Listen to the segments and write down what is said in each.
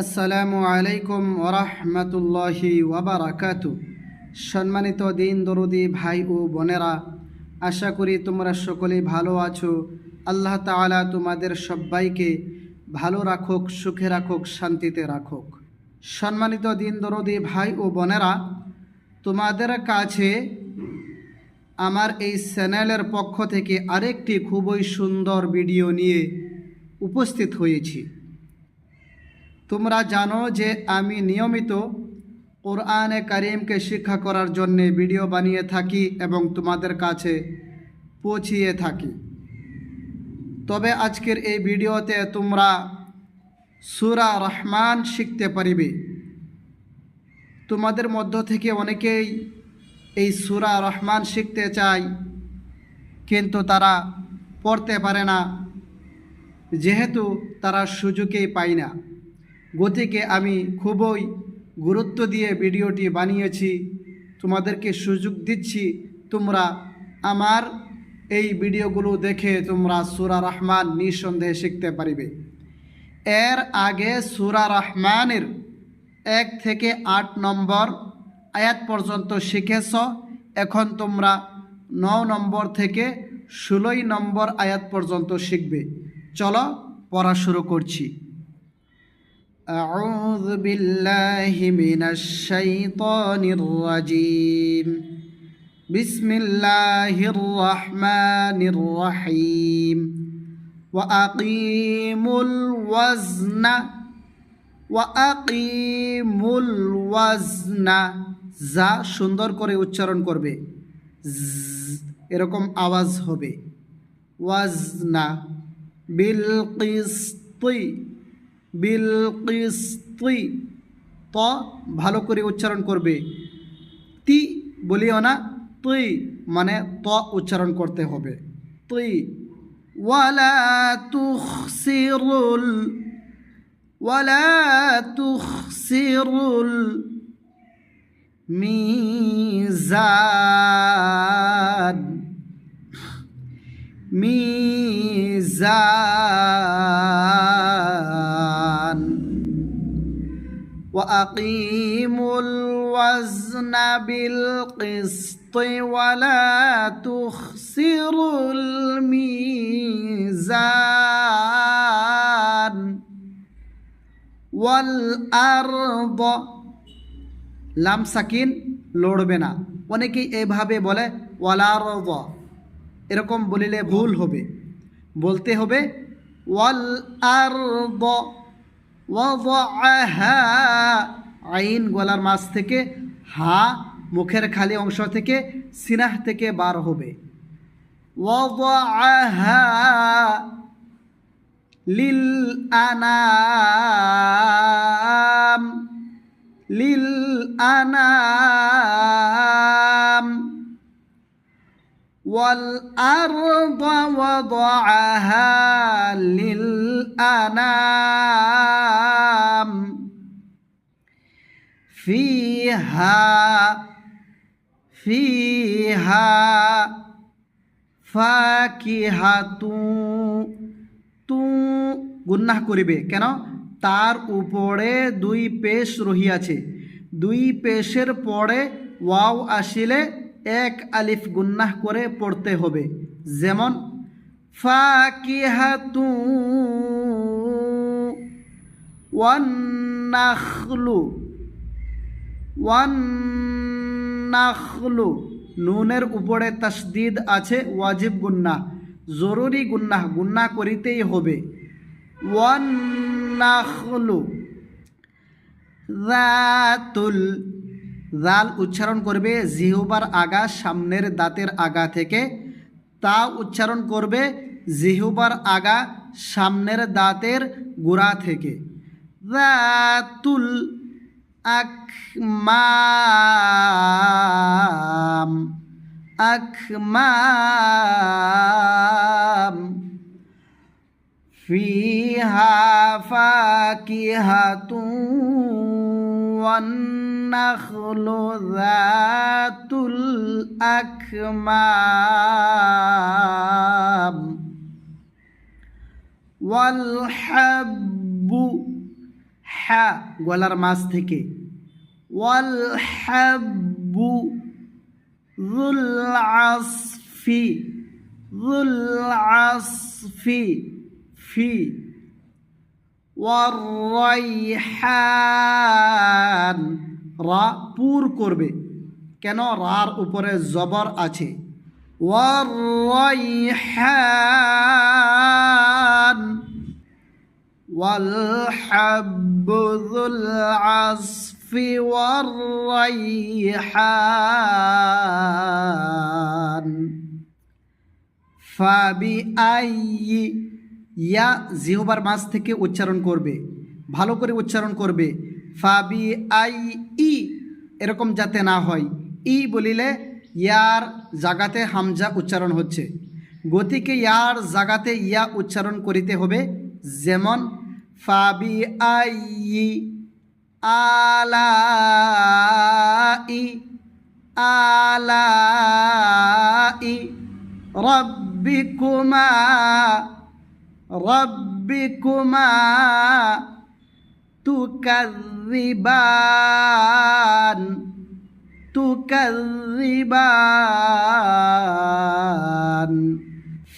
আসসালামু আলাইকুম ওরহমতুল্লাহি ওয়াবারাকাতু। সম্মানিত দিন দরদি ভাই ও বোনেরা, আশা করি তোমরা সকলেই ভালো আছো। আল্লাহ তাআলা তোমাদের সবাইকে ভালো রাখুক, সুখে রাখুক, শান্তিতে রাখুক। সম্মানিত দিন দরদি ভাই ও বোনেরা, তোমাদের কাছে আমার এই চ্যানেলের পক্ষ থেকে আরেকটি খুবই সুন্দর ভিডিও নিয়ে উপস্থিত হয়েছি। তোমরা জানো যে আমি নিয়মিত কোরআনে কারিমকে শিক্ষা করার জন্য ভিডিও বানিয়ে থাকি এবং তোমাদের কাছে পৌঁছিয়ে থাকি। তবে আজকের এই ভিডিওতে তোমরা সুরা রহমান শিখতে পারিবে। তোমাদের মধ্য থেকে অনেকেই এই সুরা রহমান শিখতে চায়, কিন্তু তারা পড়তে পারে না, যেহেতু তারা সুযোগেই পায় না। গতিকে আমি খুবই গুরুত্ব দিয়ে ভিডিওটি বানিয়েছি। তোমাদেরকে সুযোগ দিচ্ছি, তোমরা আমার এই ভিডিওগুলো দেখে তোমরা সুরা রহমান নিঃসন্দেহে শিখতে পারিবে। এর আগে সুরা রহমানের এক থেকে আট নম্বর আয়াত পর্যন্ত শিখেছ, এখন তোমরা ন নম্বর থেকে ষোলোই নম্বর আয়াত পর্যন্ত শিখবে। চলো পড়া শুরু করছি। أعوذ بالله من الشيطان الرجيم بسم الله الرحمن الرحيم وأقيموا الوزن وأقيموا الوزن যা সুন্দর করে উচ্চারণ করবে জ, এরকম আওয়াজ হবে ওয়াজনা বিল কিস্তি বিল কিস্তি ত ভালো করে উচ্চারণ করবে। তি বলিও না, তুই মানে ত উচ্চারণ করতে হবে। তুই। ওয়ালা তুখসিরুল ওয়ালা তুখসিরুল মিজান। وأقيموا الوزن بالقسط ولا تخسروا الميزان والأرض লাম সাকিন লড়বে না অনেকেই এভাবে বলে ওয়ালার এরকম বলিলে ভুল হবে বলতে হবে ওয়াল আর আইন গলার মাছ থেকে হা মুখের খালি অংশ থেকে সিনাহ থেকে বার হবে ওয়াদআহা লিল আনাম লিল আনাম والأرض وضعها للأنام فيها فيها فاكهة তু গুন্নাহ করিবে কেন তার উপরে দুই পেশ রহিয়াছে দুই পেশের পরে ওয়াও আসিলে এক আলিফ গুন্নাহ করে পড়তে হবে যেমন ফাকিহাতু ওয়ান্নাখলু ওয়ান্নাখলু নুনের উপরে তসদিদ আছে, ওয়াজিব গুন্না, জরুরি গুন্নাহ গুন্না করিতেই হবে। ওয়ান্নাখলু রাতুল জাল উচ্চারণ করবে জিহুবার আগা, সামনের দাঁতের আগা থেকে। তা উচ্চারণ করবে জিহুবার আগা, সামনের দাঁতের গোড়া থেকে। রাতুল আকমাম আকমাম فيها فاكهة والنخل ذات الأكمام والحب হ্যা গলার মাছ থেকে। ওয়াল আসফি যুল আসফি ফি। ওয়ারাইহান রা পুর করবে। কেন? রার উপরে জবর আছে। ওয়ারাইহান والحب ذو العصف والريحان فبأي ইয়া জিহবার মাছ থেকে উচ্চারণ করবে ভালো করে উচ্চারণ করবে ফাবি আই ই এরকম যাতে না হয় ই বলিলে ইয়ার জাগাতে হামজা উচ্চারণ হচ্ছে গতিকে ইয়ার জাগাতে ইয়া উচ্চারণ করিতে হবে যেমন فبأي آلاء آلاء ربكما ربكما تكذبان تكذبان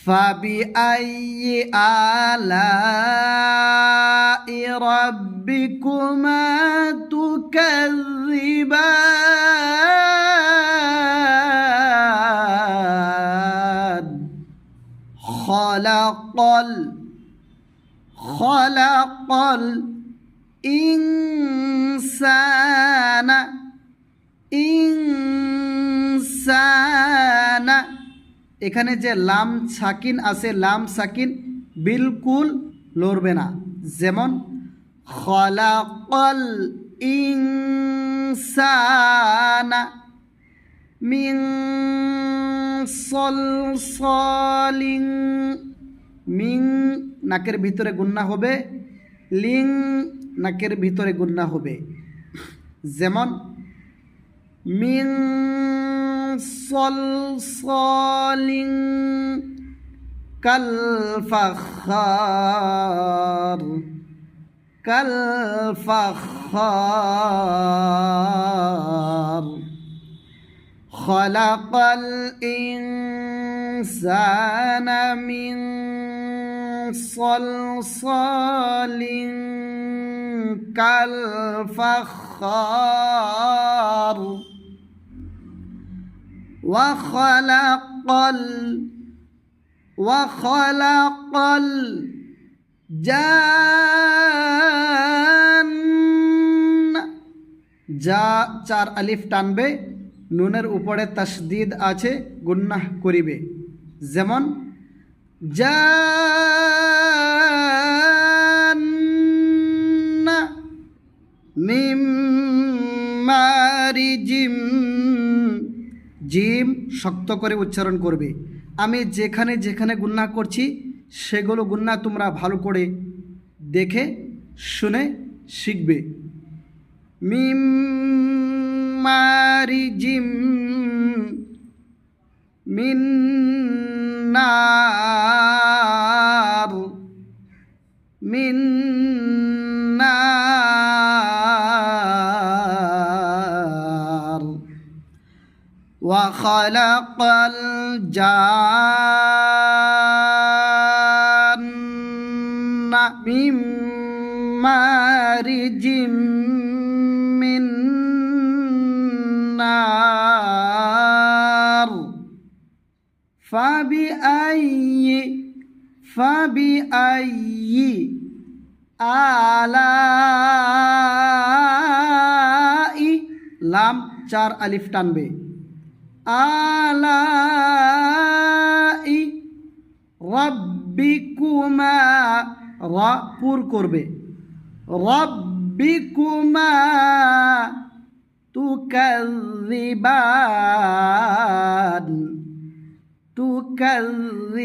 فبأي آلاء ربكما تكذبان؟ خلق ال خلق الإنسان إنسان এখানে যে লাম সাকিন আছে, লাম সাকিন বিলকুল লড়বে না। যেমন, খলাকল ইনসানা মিন সলসলিং মিং নাকের ভিতরে গুন্না হবে, লিং নাকের ভিতরে গুন্না হবে। যেমন মিং صلصال كالفخار كالفخار. خلق الإنسان من صلصال كالفخار. وخلق ال وخلق الجان যা চার আলিফ টানবে নুনের উপরে তসদিদ আছে গুন্নাহ করিবে যেমন জান্না মিম মারিজিম জিম শক্ত করে উচ্চারণ করবে। আমি যেখানে যেখানে গুন্না করছি, সেগুলো গুন্না তোমরা ভালো করে দেখে, শুনে শিখবে। মিম মারিজিম মিন নার وخلق الجان من مارج من نار فبأي فبأي آلاء লাম চার আলিফ টানবে আলাই রব্বিকুমা রা পুর করবে। রব্বিকুমা তুকাযিবান তুকাযিবান